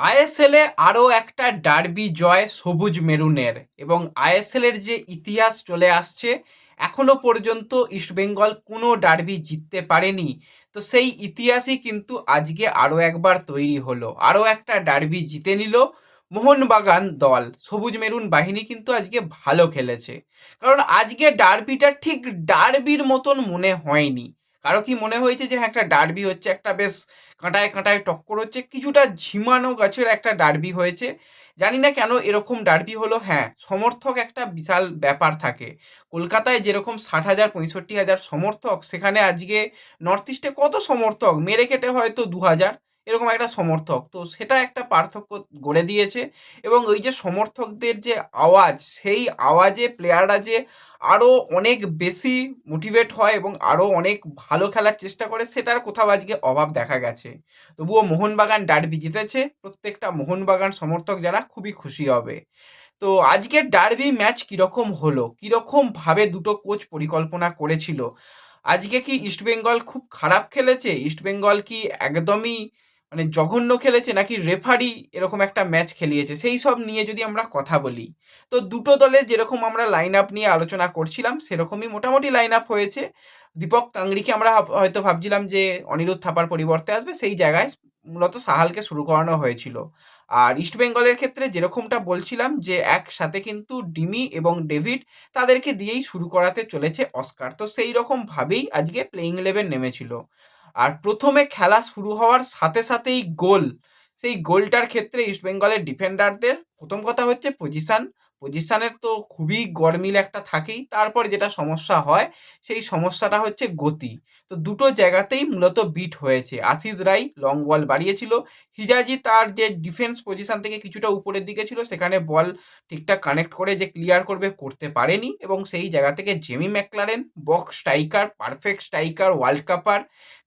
আইএসএলে আরও একটা ডার্বি জয় সবুজ মেরুনের এবং আইএসএলের যে ইতিহাস চলে আসছে, এখনও পর্যন্ত ইস্টবেঙ্গল কোনো ডার্বি জিততে পারেনি। তো সেই ইতিহাসই কিন্তু আজকে আরও একবার তৈরি হলো। আরও একটা ডার্বি জিতে নিল মোহনবাগান দল। সবুজ মেরুন বাহিনী কিন্তু আজকে ভালো খেলেছে। কারণ আজকে ডার্বিটা ঠিক ডার্বির মতন মনে হয়নি। কারও কি মনে হয়েছে যে হ্যাঁ একটা ডার্বি হচ্ছে একটা বেশ কাঁটায় কাঁটায় টক্কর হচ্ছে, কিছুটা ঝিমানো গাছের একটা ডার্বি হয়েছে। জানি না কেন এরকম ডার্বি হলো হ্যাঁ সমর্থক একটা বিশাল ব্যাপার থাকে। কলকাতায় যেরকম ষাট হাজার, পঁয়ষট্টি হাজার সমর্থক, সেখানে আজকে নর্থ ইস্টে কত সমর্থক? মেরে কেটে হয়তো দু হাজার। এরকম একটা সমর্থক। তো সেটা একটা পার্থক্য গড়ে দিয়েছে এবং ওই যে সমর্থকদের যে আওয়াজ, সেই আওয়াজে প্লেয়াররা যে আরও অনেক বেশি মোটিভেট হয় এবং আরও অনেক ভালো খেলার চেষ্টা করে, সেটার কোথাও আজকে অভাব দেখা গেছে। তবুও মোহনবাগান ডার্বি জিতেছে। প্রত্যেকটা মোহনবাগান সমর্থক যারা খুবই খুশি হবে। তো আজকের ডার্বি ম্যাচ কীরকম হলো? কীরকমভাবে দুটো কোচ পরিকল্পনা করেছিল? আজকে কি ইস্টবেঙ্গল খুব খারাপ খেলেছে? ইস্টবেঙ্গল কি একদমই মানে জঘন্য খেলেছে নাকি রেফারি এরকম একটা ম্যাচ খেলিয়েছে, সেই সব নিয়ে যদি আমরা কথা বলি। তো দুটো দলের যেরকম আমরা লাইন আপ নিয়ে আলোচনা করছিলাম, সেরকমই মোটামুটি লাইন আপ হয়েছে। দীপক কাংড়িকে আমরা হয়তো ভাবছিলাম যে অনিরুদ্ধ থাপার পরিবর্তে আসবে, সেই জায়গায় মূলত সাহালকে শুরু করানো হয়েছিল। আর ইস্ট বেঙ্গলের ক্ষেত্রে যেরকমটা বলছিলাম যে একসাথে কিন্তু ডিমি এবং ডেভিড তাদেরকে দিয়েই শুরু করাতে চলেছে অস্কার। তো সেই রকমভাবেই আজকে প্লেইং ইলেভেন নেমেছিল। আর প্রথমে খেলা শুরু হওয়ার সাথে সাথেই গোল। সেই গোলটার ক্ষেত্রে ইস্টবেঙ্গলের ডিফেন্ডারদের প্রথম কথা হচ্ছে পজিশান। পজিশানের তো খুবই গরমিল একটা থাকেই। তারপর যেটা সমস্যা হয়, সেই সমস্যাটা হচ্ছে গতি। তো দুটো জায়গাতেই মূলত বিট হয়েছে। আশিস রাই লং বল বাড়িয়েছিল। হিজাজি তার যে ডিফেন্স পজিশন থেকে কিছুটা উপরের দিকে ছিল, সেখানে বল ঠিকঠাক কানেক্ট করে যে ক্লিয়ার করবে, করতে পারেনি। এবং সেই জায়গা থেকে Jamie McLaren box striker perfect striker world কাপার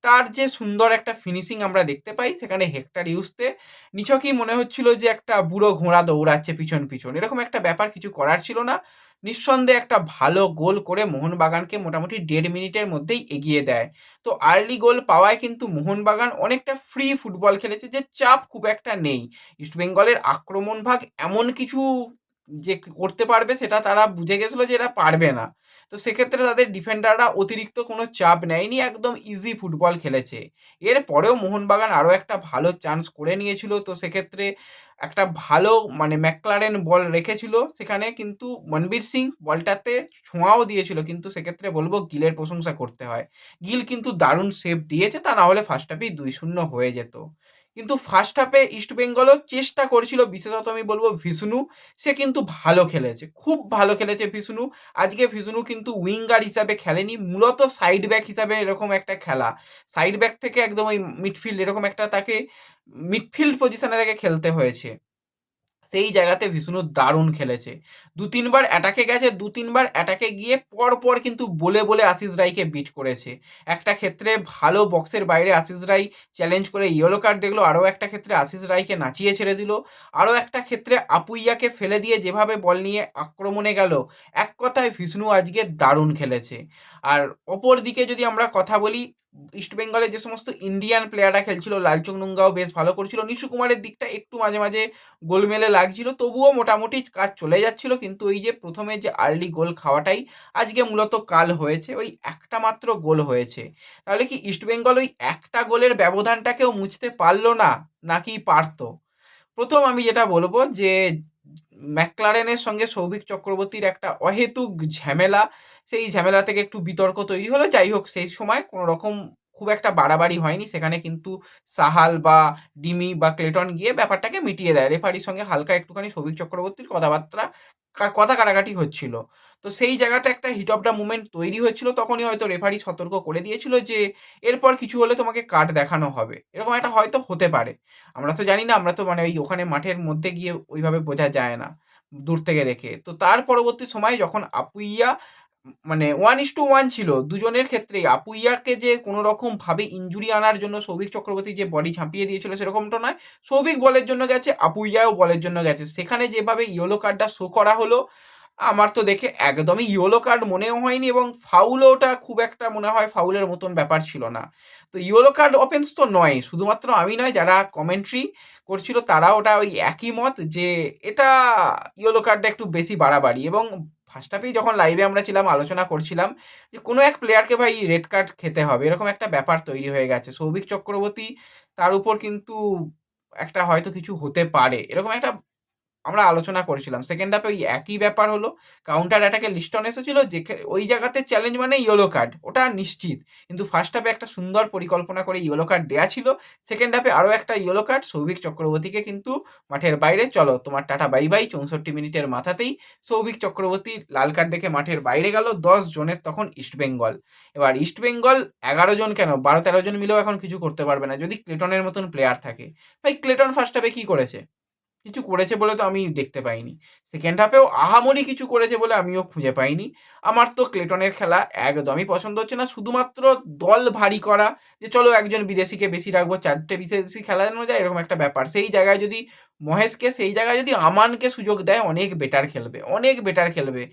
তার যে সুন্দর একটা ফিনিশিং আমরা দেখতে পাই, সেখানে হেক্টার ইউজতে নিছকই মনে হচ্ছিল যে একটা বুড়ো ঘোড়া দৌড়াচ্ছে পিছন পিছন। এরকম একটা ব্যাপার কিছু করার ছিল না। নিঃসন্দেহে একটা ভালো গোল করে মোহনবাগানকে মোটামুটি দেড় মিনিটের মধ্যেই এগিয়ে দেয়। তো আর্লি গোল পাওয়ায় কিন্তু মোহনবাগান অনেকটা ফ্রি ফুটবল খেলেছে, যে চাপ খুব একটা নেই। ইস্টবেঙ্গলের আক্রমণ ভাগ এমন কিছু যে করতে পারবে, সেটা তারা বুঝে গেছিল যে এরা পারবে না। তো সেক্ষেত্রে তাদের ডিফেন্ডাররা অতিরিক্ত কোনো চাপ নেয়নি, একদম ইজি ফুটবল খেলেছে। এরপরেও মোহনবাগান আরও একটা ভালো চান্স করে নিয়েছিল, তো সেক্ষেত্রে একটা ভালো মানে ম্যাকলারেন বল রেখেছিল সেখানে, কিন্তু মনবীর সিং বলটাতে ছোঁয়াও দিয়েছিল, কিন্তু সেক্ষেত্রে বলব গিলের প্রশংসা করতে হয়। গিল কিন্তু দারুণ সেভ দিয়েছে, তা না হলে ফার্স্ট হাফেই দুই শূন্য হয়ে যেত। কিন্তু ফার্স্ট হাফে ইস্টবেঙ্গলও চেষ্টা করেছিল, বিশেষত আমি বলব ভিষ্ণু সে কিন্তু ভালো খেলেছে, খুব ভালো খেলেছে ভিষ্ণু আজকে ভিষ্ণু কিন্তু উইঙ্গার হিসাবে খেলেনি, মূলত সাইড ব্যাক হিসাবে এরকম একটা খেলা। সাইড ব্যাক থেকে একদম ওই মিডফিল্ড এরকম একটা তাকে মিডফিল্ড পজিশনে তাকে খেলতে হয়েছে। সেই জায়গাতে বিষ্ণু দারুণ খেলেছে। দু তিনবার অ্যাটাকে গেছে, দু তিনবার অ্যাটাকে গিয়ে পর পর কিন্তু বলে বলে আশিস রায়কে বিট করেছে। একটা ক্ষেত্রে ভালো বক্সের বাইরে আশিস রায় চ্যালেঞ্জ করে ইয়েলো কার্ড দেখল, আরও একটা ক্ষেত্রে আশিস রায়কে নাচিয়ে ছেড়ে দিল, আরও একটা ক্ষেত্রে আপুইয়াকে ফেলে দিয়ে যেভাবে বল নিয়ে আক্রমণে গেল, এক কথায় বিষ্ণু আজকে দারুণ খেলেছে। আর অপর দিকে যদি আমরা কথা বলি ইস্টবেঙ্গলের যে সমস্ত ইন্ডিয়ান প্লেয়াররা খেলছিল লালচং নুঙ্গাও বেশ ভালো করছিল। নিশু কুমারের দিকটা একটু মাঝে মাঝে গোলমেলে লাগছিল, তবুও মোটামুটি কাজ চলে যাচ্ছিল, কিন্তু ওই যে প্রথমে যে আর্লি গোল খাওয়াটাই আজকে মূলত কাল হয়েছে, ওই একটা মাত্র গোল হয়েছে। তাহলে কি ইস্টবেঙ্গল ওই একটা গোলের ব্যবধানটাকেও মুছতে পারল না, নাকি পারতো? প্রথম আমি যেটা বলব যে ম্যাকলারেনের সঙ্গে সৌভিক চক্রবর্তীর একটা অহেতুক ঝামেলা সেই ঝামেলা থেকে একটু বিতর্ক তৈরি হলো। যাই হোক, সেই সময় কোনো রকম খুব একটা বাড়াবাড়ি হয়নি। সেখানে কিন্তু সাহাল বা ডিমি বা ক্লেটন গিয়ে ব্যাপারটাকে মিটিয়ে দেয়। রেফারির সঙ্গে হালকা একটুখানি সৌভিক চক্রবর্তীর কথাবার্তা কথা কাটাকাটি হচ্ছিল। তো সেই জায়গাটা একটা হিট অফ দ্য মুভমেন্ট তৈরি হয়েছিল। তখনই হয়তো রেফারি সতর্ক করে দিয়েছিল যে, এরপর কিছু হলে তোমাকে কার্ড দেখানো হবে। এরকম একটা হয়তো হতে পারে। আমরা তো জানি না, আমরা তো মানে ওই ওখানে মাঠের মধ্যে গিয়ে ওইভাবে বোঝা যায় না দূর থেকে দেখে। তো তার পরবর্তী সময় যখন আপুইয়া মানে ওয়ান ইস টু ওয়ান ছিল। দুজনের ক্ষেত্রেই। আপুইয়াকে যে কোনো রকম ভাবে ইঞ্জুরি আনার জন্য সৌভিক চক্রবর্তী যে বডি ঝাঁপিয়ে দিয়েছিল সেরকমটা নয়। সৌভিক বলের জন্য গেছে আপুইয়াও বলের জন্য গেছে। সেখানে যেভাবে ইয়েলো কার্ডটা শো করা হলো, আমার তো দেখে একদমই ইয়েলো কার্ড মনেও হয়নি এবং ফাউলও ওটা খুব একটা মনে হয় ফাউলের মতন ব্যাপার ছিল না। তো ইয়েলো কার্ড অফেন্স তো নয়, শুধুমাত্র আমি নয়, যারা কমেন্ট্রি করছিল তারা ওটা ওই একই মত যে এটা ইয়েলো কার্ডটা একটু বেশি বাড়াবাড়ি এবং ফার্স্ট হাফেই যখন লাইভে আমরা ছিলাম, আলোচনা করছিলাম যে কোনো এক প্লেয়ারকে ভাই রেড কার্ড খেতে হবে। এরকম একটা ব্যাপার তৈরি হয়ে গেছে। সৌভিক চক্রবর্তী তার উপর কিন্তু একটা হয়তো কিছু হতে পারে। এরকম একটা আমরা আলোচনা করেছিলাম। সেকেন্ড হাফে ওই একই ব্যাপার হলো। কাউন্টার অ্যাটাকে লিস্টন এসেছিল যে ওই জায়গাতে চ্যালেঞ্জ মানে ইয়েলো কার্ড ওটা নিশ্চিত। কিন্তু ফার্স্ট হাফে একটা সুন্দর পরিকল্পনা করে ইয়েলো কার্ড দেওয়া ছিল। সেকেন্ড হাফে আরও একটা ইয়েলো কার্ড সৌভিক চক্রবর্তীকে কিন্তু মাঠের বাইরে চলো তোমার টাটা বাই বাই চৌষট্টি মিনিটের মাথাতেই সৌভিক চক্রবর্তী লাল কার্ড দেখে মাঠের বাইরে গেল। দশ জনের তখন ইস্টবেঙ্গল এবার ইস্টবেঙ্গল এগারো জন কেন? বারো তেরো জন মিলেও এখন কিছু করতে পারবে না। যদি ক্লেটনের মতন প্লেয়ার থাকে। ভাই ক্লেটন ফার্স্ট হাফে কী করেছে? কিছু করেছে বলে তো আমি দেখতে পাইনি। সেকেন্ড হাফেও আহামরি কিছু করেছে বলে আমিও খুঁজে পাইনি। আমার তো ক্লেটনের খেলা একদমই পছন্দ হচ্ছে না। শুধুমাত্র দল ভারী করা যে চলো একজন বিদেশিকে বেশি রাখব, চারটে বিদেশি খেলানো যায়, এরকম একটা ব্যাপার। সেই জায়গায় যদি মহেশকে, সেই জায়গায় যদি আমানকে সুযোগ দেয়, অনেক বেটার খেলবে, অনেক বেটার খেলবে।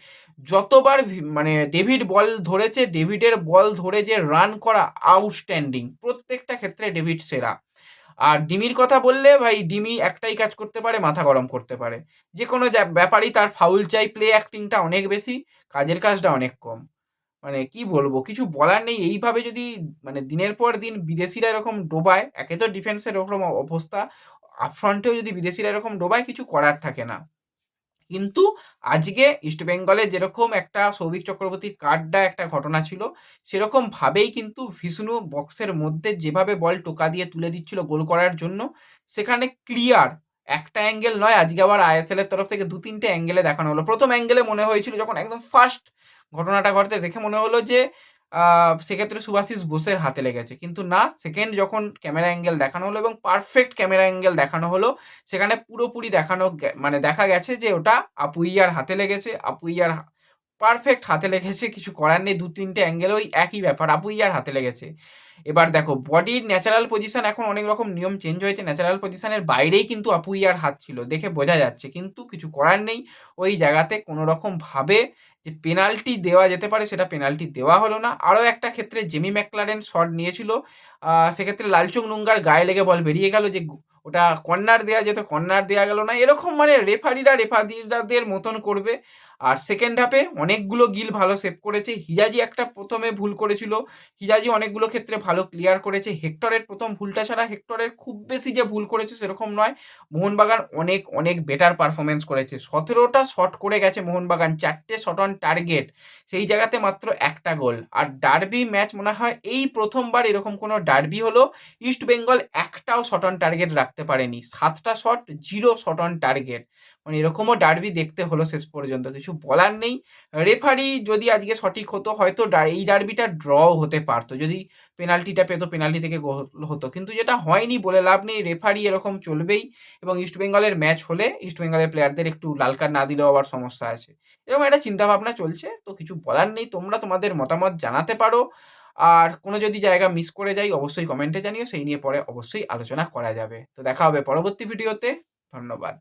যতবার মানে ডেভিড বল ধরেছে, ডেভিডের বল ধরে যে রান করা আউটস্ট্যান্ডিং প্রত্যেকটা ক্ষেত্রে ডেভিড সেরা। আর ডিমির কথা বললে ভাই ডিমি একটাই কাজ করতে পারে, মাথা গরম করতে পারে। যে কোনো ব্যাপারই তার ফাউল চাই প্লে অ্যাক্টিংটা অনেক বেশি, কাজের কাজটা অনেক কম। মানে কি বলব, কিছু বলার নেই। এইভাবে যদি মানে দিনের পর দিন বিদেশিরা এরকম ডোবায়, একে তো ডিফেন্সের ওরকম অবস্থা আপফ্রন্টেও যদি বিদেশিরা এরকম ডোবায়, কিছু করার থাকে না। কিন্তু আজকে ইস্টবেঙ্গলে যেরকম একটা সৌভিক চক্রবর্তীর কার্ডটা একটা ঘটনা ছিল, সেরকম ভাবেই কিন্তু ভিষ্ণু বক্সের মধ্যে যেভাবে বল টোকা দিয়ে তুলে দিচ্ছিল গোল করার জন্য, সেখানে ক্লিয়ার একটা অ্যাঙ্গেল নয়, আজকে আবার আইএসএল এর তরফ থেকে দু তিনটে অ্যাঙ্গেলে দেখানো হলো। প্রথম অ্যাঙ্গেলে মনে হয়েছিল যখন একদম ফার্স্ট ঘটনাটা ঘটতে দেখে মনে হলো যে সেক্ষেত্রে সুভাশিস বোসের হাতে লেগেছে। কিন্তু না সেকেন্ড যখন ক্যামেরা অ্যাঙ্গেল দেখানো হলো এবং পারফেক্ট ক্যামেরা অ্যাঙ্গেল দেখানো হলো, সেখানে পুরোপুরি দেখানো মানে দেখা গেছে যে ওটা আপুইয়ার হাতে লেগেছে। আপুইয়ার পারফেক্ট হাতে লেগেছে, কিছু করার নেই দু তিনটে অ্যাঙ্গেল ওই একই ব্যাপার আপুইয়ার হাতে লেগেছে। এবার দেখো বডির ন্যাচারাল পজিশন এখন অনেক রকম নিয়ম চেঞ্জ হয়েছে ন্যাচারাল পজিশনের বাইরেই কিন্তু আপুইয়ার হাত ছিল, দেখে বোঝা যাচ্ছে। কিন্তু কিছু করার নেই, ওই জায়গাতে কোনো রকম ভাবে যে পেনাল্টি দেওয়া যেতে পারে, সেটা পেনাল্টি দেওয়া হলো না। আরও একটা ক্ষেত্রে জেমি ম্যাকলারেন শট নিয়েছিল সেক্ষেত্রে লালচুং নুঙ্গার গায়ে লেগে বল বেরিয়ে গেল যে ওটা কর্নার দেওয়া যেত কর্নার দেওয়া গেল না, এরকম মানে রেফারিরা রেফারিরাদের মতন করবে। আর সেকেন্ড হাফে অনেকগুলো গিল ভালো সেভ করেছে। হিজাজি একটা প্রথমে ভুল করেছিল। হিজাজি অনেকগুলো ক্ষেত্রে ভালো ক্লিয়ার করেছে। হেক্টরের প্রথম ভুলটা ছাড়া হেক্টরের খুব বেশি যে ভুল করেছে সেরকম নয়। মোহনবাগান অনেক অনেক বেটার পারফরমেন্স করেছে। সতেরোটা শট করে গেছে মোহনবাগান, চারটে শট অন টার্গেট সেই জায়গাতে মাত্র একটা গোল আর ডার্বি ম্যাচ মনে হয় এই প্রথমবার এরকম কোনো ডার্বি হলো। ইস্ট বেঙ্গল একটাও শট অন টার্গেট রাখতে পারেনি। সাতটা shot zero shot on target মানে এরকমও ডার্বি দেখতে হলো শেষ পর্যন্ত। কিছু বলার নেই। রেফারি যদি আজকে সঠিক হতো, হয়তো এই ডার্বিটা ড্র হতে পারতো। যদি পেনাল্টিটা পেতো পেনাল্টি থেকে হতো। কিন্তু যেটা হয়নি বলে লাভ নেই। রেফারি এরকম চলবেই এবং ইস্টবেঙ্গলের ম্যাচ হলে ইস্টবেঙ্গলের প্লেয়ারদের একটু লাল কার্ড না দিলেও আবার সমস্যা আছে। এরকম একটা চিন্তাভাবনা চলছে। তো কিছু বলার নেই। তোমরা তোমাদের মতামত জানাতে পারো। আর কোনো যদি জায়গা মিস করে যাই, অবশ্যই কমেন্টে জানিও। সেই নিয়ে পরে অবশ্যই আলোচনা করা যাবে। তো দেখা হবে পরবর্তী ভিডিওতে ধন্যবাদ।